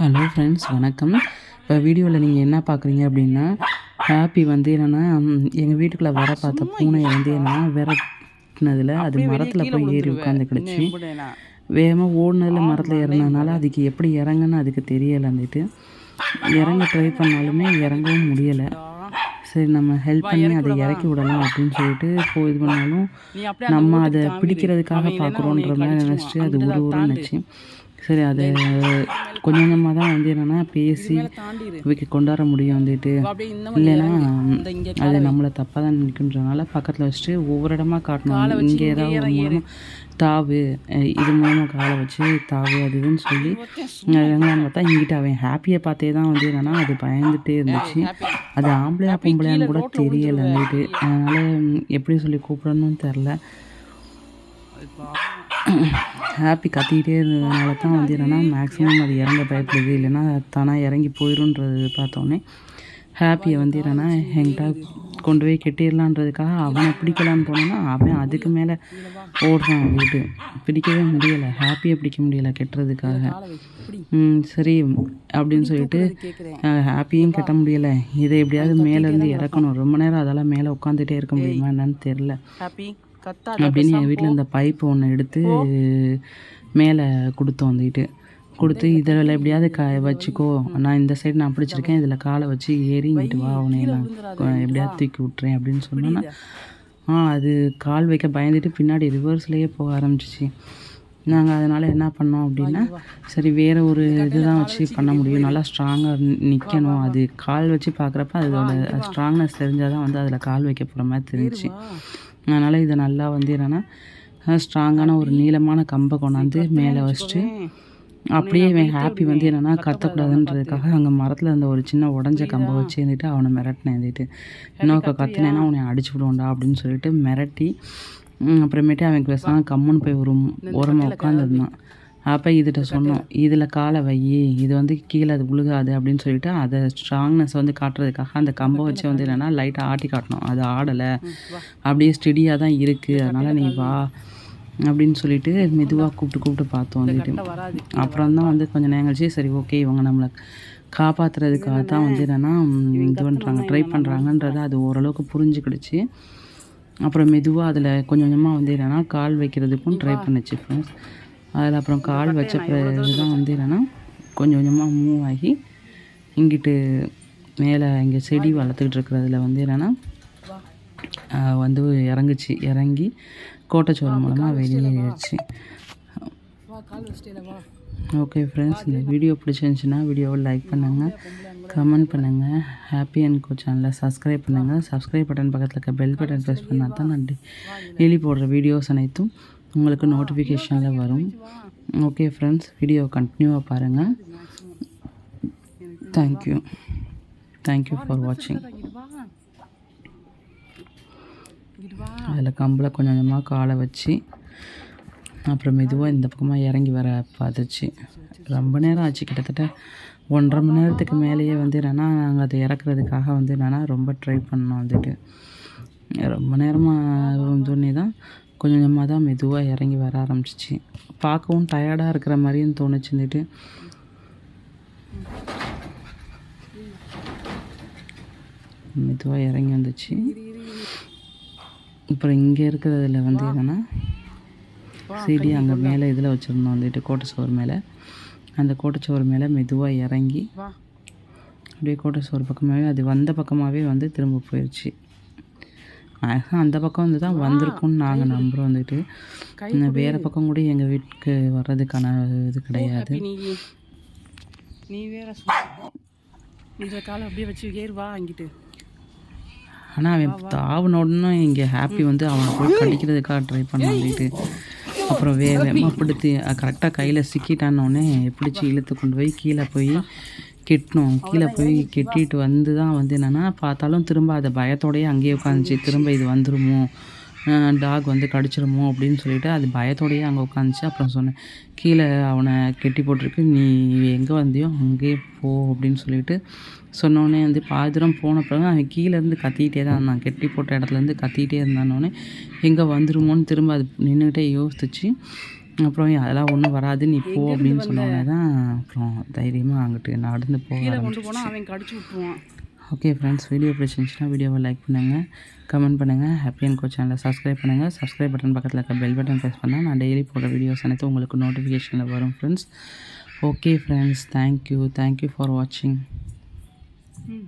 Hello friends வணக்கம். இப்போ வீடியோவில் நீங்கள் என்ன பார்க்குறீங்க அப்படின்னா ஹாப்பி வந்து என்னென்னா எங்கள் வீட்டுக்குள்ளே வர பார்த்த பூனை வந்து என்னென்னா விரட்டினதில் அது மரத்தில் போய் ஏறி உட்காந்துக்கிடுச்சு வேகமாக ஓடினதில் மரத்தில் இறங்கினதுனால அதுக்கு எப்படி இறங்குன்னு அதுக்கு தெரியலை வந்துட்டு. இறங்க ட்ரை பண்ணாலுமே இறங்கவும் முடியலை. சரி நம்ம ஹெல்ப் பண்ணி அதை இறக்கி விடலாம் அப்படின்னு சொல்லிட்டு போய் இது பண்ணாலும் நம்ம அதை பிடிக்கிறதுக்காக பார்க்குறோன்ற மாதிரி நினச்சிட்டு அது ஒரு உருன்னுச்சு சரி அதை கொஞ்சம் கொஞ்சமாக தான் வந்து என்னென்னா பேசி வைக்க கொண்டாட முடியும் வந்துட்டு. இல்லைன்னா அது நம்மளை தப்பாக தான் நிற்கின்றனால பக்கத்தில் வச்சுட்டு ஒவ்வொரு இடமா காட்டணும். இங்கே ஏதாவது ஒரு மூலமாக தாவு இது மூலமாக காலை வச்சு தாவு அது இதுன்னு சொல்லி எங்களான்னு பார்த்தா இங்கிட்ட அவன் ஹாப்பியை பார்த்தே தான் வந்து என்னென்னா அது பயந்துட்டே இருந்துச்சு. அது ஆம்பளையா பொம்பளையான்னு கூட தெரியலை வந்துட்டு. அதனால் எப்படி சொல்லி கூப்பிடணும்னு தெரில. ஹாப்பி கத்திக்கிட்டே இருந்ததுனால தான் வந்து என்னென்னா மேக்ஸிமம் அது இறங்க பயப்படுது. இல்லைன்னா தானாக இறங்கி போயிடும்ன்றது பார்த்தோன்னே ஹாப்பியை வந்து என்னென்னா என்கிட்ட கொண்டு போய் கெட்டிடலான்றதுக்காக அவனை பிடிக்கலான்னு போனோன்னா அவன் அதுக்கு மேலே ஓடுறான் வீட்டு. பிடிக்கவே முடியலை. ஹாப்பியை பிடிக்க முடியலை கெட்டுறதுக்காக. சரி அப்படின்னு சொல்லிட்டு ஹாப்பியும் கெட்ட முடியலை. இதை எப்படியாவது மேலேருந்து இறக்கணும். ரொம்ப நேரம் அதெல்லாம் மேலே உட்காந்துட்டே இருக்க முடியுமா என்னன்னு தெரில ஹாப்பி அப்படின்னு எங்கள் வீட்டில் இந்த பைப்பு ஒன்று எடுத்து மேலே கொடுத்தோம் வந்துட்டு. கொடுத்து இதில் எப்படியாவது க வச்சுக்கோ. நான் இந்த சைடு நான் பிடிச்சிருக்கேன். இதில் காலை வச்சு ஏறி இங்கிட்டு வா உன்னை நான் எப்படியாவது தூக்கி விட்டுறேன் அப்படின்னு சொன்னோன்னா ஆ அது கால் வைக்க பயந்துட்டு பின்னாடி ரிவர்ஸ்லேயே போக ஆரம்பிச்சிச்சு. நாங்கள் அதனால் என்ன பண்ணோம் அப்படின்னா சரி வேறு ஒரு இதுதான் வச்சு பண்ண முடியும். நல்லா ஸ்ட்ராங்காக நிற்கணும் அது கால் வச்சு பார்க்குறப்ப அதோட ஸ்ட்ராங்னஸ் தெரிஞ்சால் தான் வந்து அதில் கால் வைக்க போகிற மாதிரி தெரிஞ்சுச்சு. அதனால் இதை நல்லா வந்து என்னென்னா ஸ்ட்ராங்கான ஒரு நீளமான கம்பை கொண்டாந்து மேலே வச்சுட்டு அப்படியே இவன் ஹாப்பி வந்து என்னென்னா கத்தக்கூடாதுன்றதுக்காக அங்கே மரத்தில் இருந்த ஒரு சின்ன உடஞ்ச கம்பை வச்சு இருந்துட்டு அவனை மிரட்டினேன் இருந்துட்டு. இன்னொரு கத்தினேன்னா அவனை அடிச்சு விடுவோண்டா அப்படின்னு சொல்லிட்டு மிரட்டி அப்புறமேட்டு அவன் பேசாமல் கம்முன்னு போய் ஒரு ஓரமாக உட்காந்துருந்தான் அப்போ இதுகிட்ட சொன்னோம். இதில் காலை வை இது வந்து கீழே அது விழுகாது அப்படின்னு சொல்லிட்டு அதை ஸ்ட்ராங்னஸ் வந்து காட்டுறதுக்காக அந்த கம்பை வச்சு வந்து என்னென்னா லைட்டாக ஆட்டி காட்டணும். அது ஆடலை. அப்படியே ஸ்டெடியாக தான் இருக்குது அதனால் நீ வா அப்படின்னு சொல்லிட்டு மெதுவாக கூப்பிட்டு கூப்பிட்டு பார்த்தோம் வந்துட்டு அப்புறம் தான் வந்து கொஞ்சம் நேரம் கழிச்சு சரி ஓகே இவங்க நம்மளை காப்பாற்றுறதுக்காக தான் வந்து என்னென்னா இது பண்ணுறாங்க ட்ரை பண்ணுறாங்கன்றத அது ஓரளவுக்கு புரிஞ்சுக்கிடுச்சு. அப்புறம் மெதுவாக அதில் கொஞ்சம் கொஞ்சமாக வந்து என்னென்னா கால் வைக்கிறதுக்கும் ட்ரை பண்ணுச்சு ஃப்ரெண்ட்ஸ் அதில் அப்புறம் கால் வச்ச பிறகு தான் வந்து என்னென்னா கொஞ்சம் கொஞ்சமாக மூவ் ஆகி இங்கிட்டு மேலே இங்கே செடி வளர்த்துக்கிட்டு இருக்கிறதுல வந்து என்னென்னா வந்து இறங்குச்சு. இறங்கி கோட்டைச்சோளம் மூலமாக வெளியேறிடுச்சு ஓகே ஃப்ரெண்ட்ஸ் இந்த வீடியோ பிடிச்சிருந்துச்சுன்னா வீடியோவை லைக் பண்ணுங்கள் கமெண்ட் பண்ணுங்கள் ஹாப்பி அண்ட் கோ சேனலை சப்ஸ்கிரைப் பண்ணுங்கள் சப்ஸ்கிரைப் பட்டன் பக்கத்தில் இருக்க பெல் பட்டன் ப்ரெஸ் பண்ணால் தான் நான் டெய்லி போடுற வீடியோஸ் அனைத்தும் உங்களுக்கு நோட்டிஃபிகேஷனில் வரும். ஓகே ஃப்ரெண்ட்ஸ் வீடியோ கண்டினியூவாக பாருங்கள் தேங்க்யூ தேங்க்யூ ஃபார் வாட்சிங் அதில் கம்பில் கொஞ்சம் கொஞ்சமாக காலை வச்சு அப்புறம் மெதுவாக இந்த பக்கமாக இறங்கி வர பார்த்துச்சு. ரொம்ப நேரம் ஆச்சு. கிட்டத்தட்ட ஒன்றரை மணி நேரத்துக்கு மேலேயே வந்து என்னென்னா நாங்கள் அதை இறக்குறதுக்காக வந்து என்னென்னா ரொம்ப ட்ரை பண்ணோம் வந்துட்டு. ரொம்ப நேரமாக தோணி தான் கொஞ்சம் கொஞ்சமாக தான் மெதுவாக இறங்கி வர ஆரம்பிச்சிச்சு. பார்க்கவும் டயர்டாக இருக்கிற மாதிரியும் தோணுச்சு வந்துட்டு மெதுவாக இறங்கி வந்துச்சு. அப்புறம் இங்கே இருக்கிறதுல வந்து என்னென்னா செடி அங்கே மேலே இதில் வச்சுருந்தோம் வந்துட்டு கோட்டை சோறு மேலே. அந்த கோட்டை சோறு மேலே மெதுவாக இறங்கி அப்படியே கோட்டை சோறு பக்கமாகவே அது வந்த பக்கமாகவே வந்து திரும்ப போயிடுச்சு அழகா அந்த பக்கம் வந்து தான் வந்திருக்கும்னு நாங்கள் நம்புகிறோம் வந்துட்டு. வேறு பக்கம் கூட எங்கள் வீட்டுக்கு வர்றதுக்கான இது கிடையாது. நீ வேற சொல் இந்த காலை அப்படியே வச்சு ஏறு வா அங்கிட்டு ஆனால் அவன் தாவுன உடனே இங்கே ஹாப்பி வந்து அவனை போய் கடிக்கிறதுக்காக ட்ரை பண்ண வந்துட்டு. அப்புறம் வே வேகமாக பிடித்து கரெக்டாக கையில் சிக்கிட்டான்னொடனே பிடிச்சி இழுத்து கொண்டு போய் கீழே போய் கெட்டணும். கீழே போய் கெட்டிட்டு வந்து தான் வந்து என்னென்னா பார்த்தாலும் திரும்ப அதை பயத்தோடயே அங்கேயே உட்காந்துச்சு. திரும்ப இது வந்துருமோ? டாக் வந்து கடிச்சிருமோ அப்படின்னு சொல்லிட்டு அது பயத்தோடயே அங்கே உட்காந்துச்சு. அப்புறம் சொன்னேன் கீழே அவனை கெட்டி போட்டிருக்கு. நீ எங்கே வந்தியோ அங்கேயே போ அப்படின்னு சொல்லிட்டு சொன்னோடனே வந்து பாதி தூரம் போன பிறகு அவன் கீழேருந்து கத்திக்கிட்டே தான் இருந்தான். கெட்டி போட்ட இடத்துலேருந்து கத்திக்கிட்டே இருந்தானோடனே எங்கே வந்துருமோன்னு திரும்ப அது நின்றுக்கிட்டே யோசிச்சு அப்புறம் அதெல்லாம் ஒன்றும் வராது நீ போ அப்படின்னு சொன்னோன்னே தான் அப்புறம் தைரியமாக அங்கிட்டு நடந்து போக அவன் கடிச்சு விட்ருவான் ஓகே ஃப்ரெண்ட்ஸ் வீடியோ பிடிச்சிருந்துச்சுன்னா வீடியோவை லைக் பண்ணுங்கள் கமெண்ட் பண்ணுங்கள் ஹாப்பி அண்ட் கோ சேனலை சப்ஸ்கிரைப் பண்ணுங்கள் சப்ஸ்கிரைப் பட்டன் பக்கத்தில் இருக்க பெல் பட்டன் ப்ரெஸ் பண்ணால் நான் டெய்லி போடுற வீடியோஸ் அனைத்து உங்களுக்கு நோட்டிஃபிகேஷனில் வரும் friends okay friends thank you thank you for வாட்சிங் ம்.